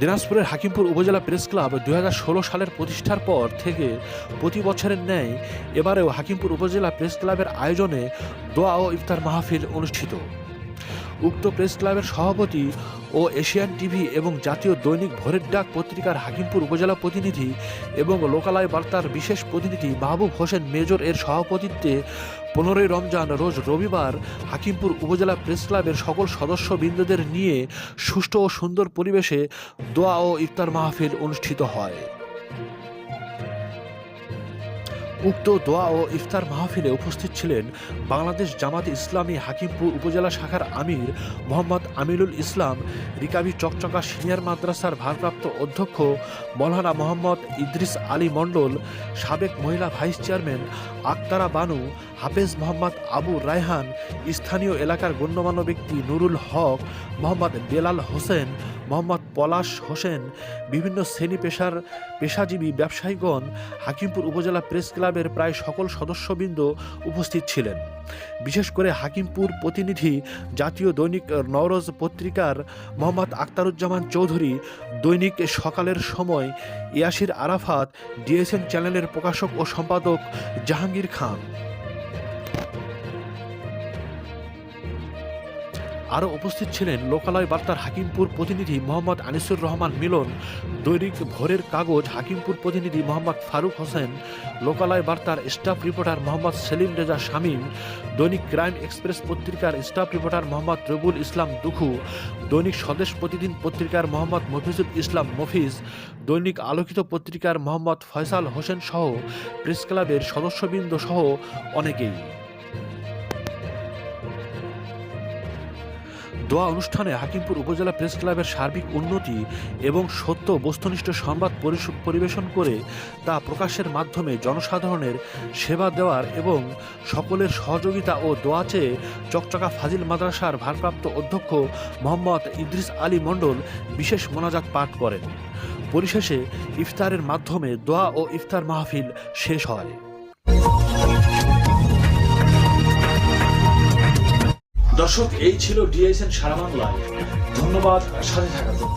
দিনাজপুরের হাকিমপুর উপজেলা press club দু হাজার ষোলো সালের প্রতিষ্ঠার পর থেকে প্রতি বছরের ন্যায় এবারেও হাকিমপুর উপজেলা প্রেস ক্লাবের আয়োজনে দোয়া ও ইফতার মাহফিল অনুষ্ঠিত। উক্ত প্রেস ক্লাবের সভাপতি ও এশিয়ান টিভি এবং জাতীয় দৈনিক ভোরের ডাক পত্রিকার হাকিমপুর উপজেলা প্রতিনিধি এবং লোকালয় বার্তার বিশেষ প্রতিনিধি মাহবুব হোসেন মেজর এর সভাপতিত্বে পনেরোই রমজান রোজ রবিবার হাকিমপুর উপজেলা প্রেস ক্লাবের সকল সদস্যবৃন্দদের নিয়ে সুষ্ঠু ও সুন্দর পরিবেশে দোয়া ও ইফতার মাহফিল অনুষ্ঠিত হয়। উক্ত দোয়া ও ইফতার মাহফিলে উপস্থিত ছিলেন বাংলাদেশ জামাত ইসলামী হাকিমপুর উপজেলা শাখার আমির মোহাম্মদ আমিনুল ইসলাম, রিকাবি চকচকা সিনিয়র মাদ্রাসার ভারপ্রাপ্ত অধ্যক্ষ মৌলানা মোহাম্মদ ইদ্রিস আলী মণ্ডল, সাবেক মহিলা ভাইস চেয়ারম্যান আক্তারা বানু, হাফেজ মোহাম্মদ আবু রায়হান, স্থানীয় এলাকার গণ্যমান্য ব্যক্তি নুরুল হক, মোহাম্মদ বেলাল হোসেন, মোহাম্মদ পলাশ হোসেন, বিভিন্ন শ্রেণি পেশার পেশাজীবী ব্যবসায়ীগণ, হাকিমপুর উপজেলা প্রেস ক্লাবের প্রায় সকল সদস্যবৃন্দ উপস্থিত ছিলেন। বিশেষ করে হাকিমপুর প্রতিনিধি, জাতীয় দৈনিক নওরোজ পত্রিকার মোহাম্মদ আক্তারুজ্জামান চৌধুরী, দৈনিক সকালের সময় ইয়াসির আরাফাত, ডিএসএন চ্যানেলের প্রকাশক ও সম্পাদক জাহাঙ্গীর খান। আরও উপস্থিত ছিলেন লোকালয় বার্তার হাকিমপুর প্রতিনিধি মোহাম্মদ আনিসুর রহমান মিলন, দৈনিক ভোরের কাগজ হাকিমপুর প্রতিনিধি মোহাম্মদ ফারুক হোসেন, লোকালয় বার্তার staff reporter Mohammad Selim Reza Shamim, Dainik crime express পত্রিকার স্টাফ রিপোর্টার মোহাম্মদ রবুল ইসলাম দুখু, দৈনিক স্বদেশ প্রতিদিন পত্রিকার মোহাম্মদ মফিজুল ইসলাম মফিজ, দৈনিক আলোকিত পত্রিকার মোহাম্মদ ফয়সাল হোসেন সহ প্রেস ক্লাবের সদস্যবৃন্দ সহ অনেকেই। দোয়া অনুষ্ঠানে হাকিমপুর উপজেলা প্রেস ক্লাবের সার্বিক উন্নতি এবং সত্য বস্তুনিষ্ঠ সংবাদ পরিবেশন করে তা প্রকাশের মাধ্যমে জনসাধারণের সেবা দেওয়ার এবং সকলের সহযোগিতা ও দোয়া চেয়ে চকচকা ফাজিল মাদ্রাসার ভারপ্রাপ্ত অধ্যক্ষ মোহাম্মদ ইদ্রিস আলী মণ্ডল বিশেষ মোনাজাত পাঠ করেন। পরিশেষে ইফতারের মাধ্যমে দোয়া ও ইফতার মাহফিল শেষ হয়। দর্শক এই ছিল ডিএসএন সারা বাংলায়। ধন্যবাদ সাথে থাকার জন্য।